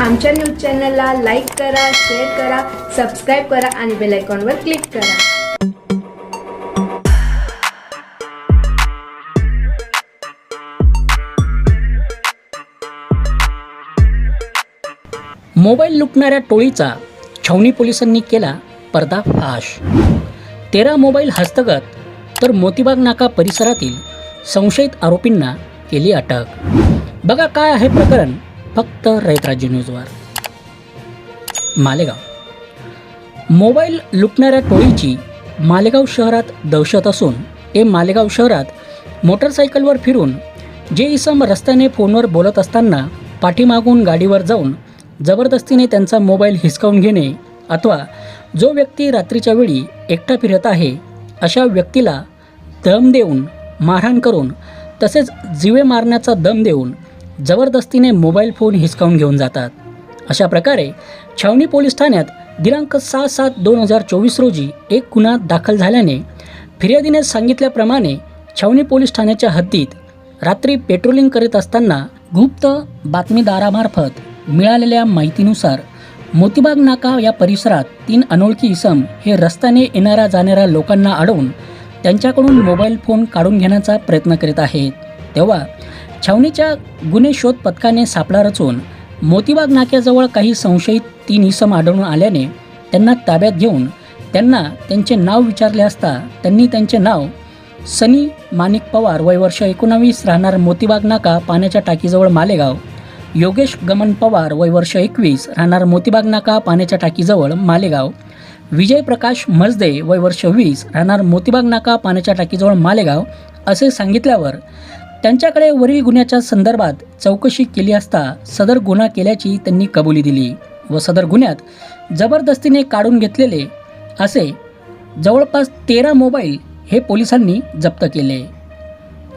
आमच्या न्यूज चॅनलला लाईक करा शेअर करा सबस्क्राईब करा आणि बेल आयकॉनवर क्लिक करा. मोबाईल लुटणाऱ्या टोळीचा छावणी पोलिसांनी केला पर्दाफाश. तेरा मोबाईल हस्तगत तर मोतीबाग नाका परिसरातील संशयित आरोपींना केली अटक. बघा काय आहे प्रकरण. फक्त रयत राज्य न्यूजवर मालेगाव. मोबाईल लुटणाऱ्या टोळीची मालेगाव शहरात दहशत असून ते मालेगाव शहरात मोटरसायकलवर फिरून जे इसम रस्त्याने फोनवर बोलत असताना पाठीमागून गाडीवर जाऊन जबरदस्तीने त्यांचा मोबाईल हिसकावून घेणे अथवा जो व्यक्ती रात्रीच्या वेळी एकटा फिरत आहे अशा व्यक्तीला दम देऊन मारहाण करून तसेच जिवे मारण्याचा दम देऊन जबरदस्तीने मोबाईल फोन हिसकावून घेऊन जातात. अशा प्रकारे छावणी पोलीस ठाण्यात दिनांक सहा सात दोन हजार चोवीस रोजी एक गुन्हा दाखल झाल्याने फिर्यादीने सांगितल्याप्रमाणे छावणी पोलीस ठाण्याच्या हद्दीत रात्री पेट्रोलिंग करीत असताना गुप्त बातमीदारामार्फत मिळालेल्या माहितीनुसार मोतीबाग नाका या परिसरात तीन अनोळखी इसम हे रस्त्याने येणाऱ्या जाणाऱ्या लोकांना अडवून त्यांच्याकडून मोबाईल फोन काढून घेण्याचा प्रयत्न करीत आहेत. तेव्हा छावणीच्या गुन्हे शोध पथकाने सापळा रचून मोतीबाग नाक्याजवळ काही संशयित तीन इसम आढळून आल्याने त्यांना ताब्यात घेऊन त्यांना त्यांचे नाव विचारले असता त्यांनी त्यांचे नाव सनी माणिक पवार वय वर्ष एकोणावीस राहणार मोतीबाग नाका पाण्याच्या टाकीजवळ मालेगाव. योगेश गमन पवार वय वर्ष एकवीस राहणार मोतीबाग नाका पाण्याच्या टाकीजवळ मालेगाव. विजय प्रकाश मजदे वय वर्ष वीस राहणार मोतीबाग नाका पाण्याच्या टाकीजवळ मालेगाव असे सांगितल्यावर त्यांच्याकडे वरील गुन्ह्याच्या संदर्भात चौकशी केली असता सदर गुन्हा केल्याची त्यांनी कबुली दिली व सदर गुन्ह्यात जबरदस्तीने काढून घेतलेले असे जवळपास तेरा मोबाईल हे पोलिसांनी जप्त केले.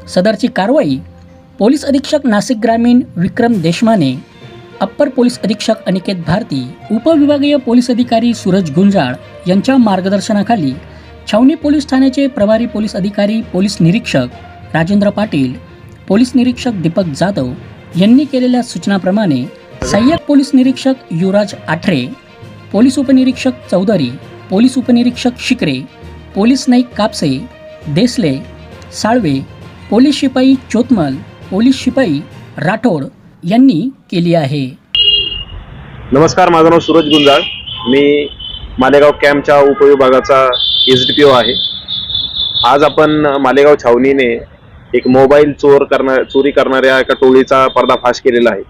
सदरची कारवाई पोलीस अधीक्षक नाशिक ग्रामीण विक्रम देशमाने अप्पर पोलीस अधीक्षक अनिकेत भारती उपविभागीय पोलीस अधिकारी सूरज गुंजाळ यांच्या मार्गदर्शनाखाली छावणी पोलीस ठाण्याचे प्रभारी पोलीस अधिकारी पोलीस निरीक्षक राजेंद्र पाटील पोलीस निरीक्षक दीपक जाधव यांनी केलेल्या सूचनाप्रमाणे सहाय्यक पोलीस निरीक्षक युवराज आठरे पोलीस उपनिरीक्षक चौधरी पोलीस उपनिरीक्षक शिकरे पोलीस नाईक कापसे देसले साळवे पोलीस शिपाई चोतमल पोलीस शिपाई राठोड यांनी केली आहे. नमस्कार माझं नाव सूरज गुंजाळ. मी मालेगाव कॅम्पच्या उपविभागाचा एस डी पी ओ आहे. आज आपण मालेगाव छावणीने एक मोबाईल चोर करणार चोरी करणाऱ्या एका टोळीचा पर्दाफाश केलेला आहे.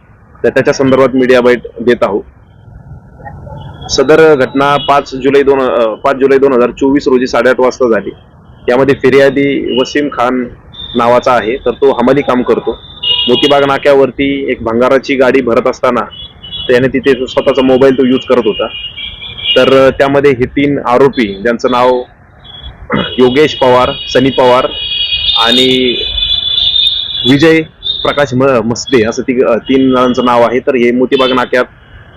तर त्याच्या संदर्भात मीडिया बाईट देत आहोत. सदर घटना पाच जुलै दोन पाच जुलै दोन हजार चोवीस रोजी साडेआठ वाजता झाली. यामध्ये फिर्यादी वसीम खान नावाचा आहे तर तो हमाली काम करतो. मोतीबाग नाक्यावरती एक भंगाराची गाडी भरत असताना त्याने तिथे स्वतःचा मोबाईल तो यूज करत होता. तर त्यामध्ये हे तीन आरोपी ज्यांचं नाव योगेश पवार सनी पवार आणि विजय प्रकाश म- मस्ते असं ती तीन जणांचं नाव आहे. तर हे मोतीबाग नाक्यात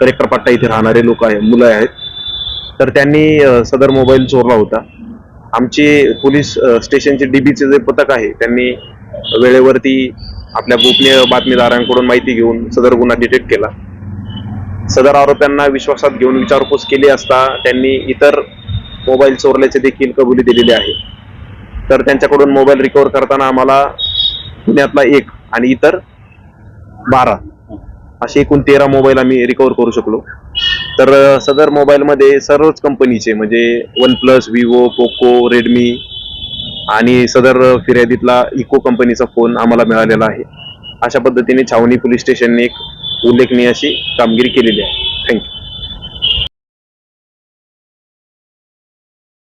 कलेक्टर पट्टा इथे राहणारे लोक आहे मुलं आहेत. तर त्यांनी सदर मोबाईल चोरला होता. आमचे पोलीस स्टेशनचे डीबीचे जे पथक आहे त्यांनी वेळेवरती आपल्या गोपनीय बातमीदारांकडून माहिती घेऊन सदर गुन्हा डिटेक्ट केला. सदर आरोप्यांना विश्वासात घेऊन विचारपूस केली असता त्यांनी इतर मोबाईल चोरल्याचे देखील कबुली दिलेली आहे. तर त्यांच्याकडून मोबाईल रिकवर करताना आम्हाला पुण्यातला एक आणि इतर बारा असे एकूण तेरा मोबाईल आम्ही रिकवर करू शकलो. तर सदर मोबाईलमध्ये सर्वच कंपनीचे म्हणजे one plus Vivo Poco Redmi आणि सदर फिर्यादीतला इको कंपनीचा फोन आम्हाला मिळालेला आहे. अशा पद्धतीने छावणी पोलीस स्टेशनने एक उल्लेखनीय अशी कामगिरी केलेली आहे. थँक्यू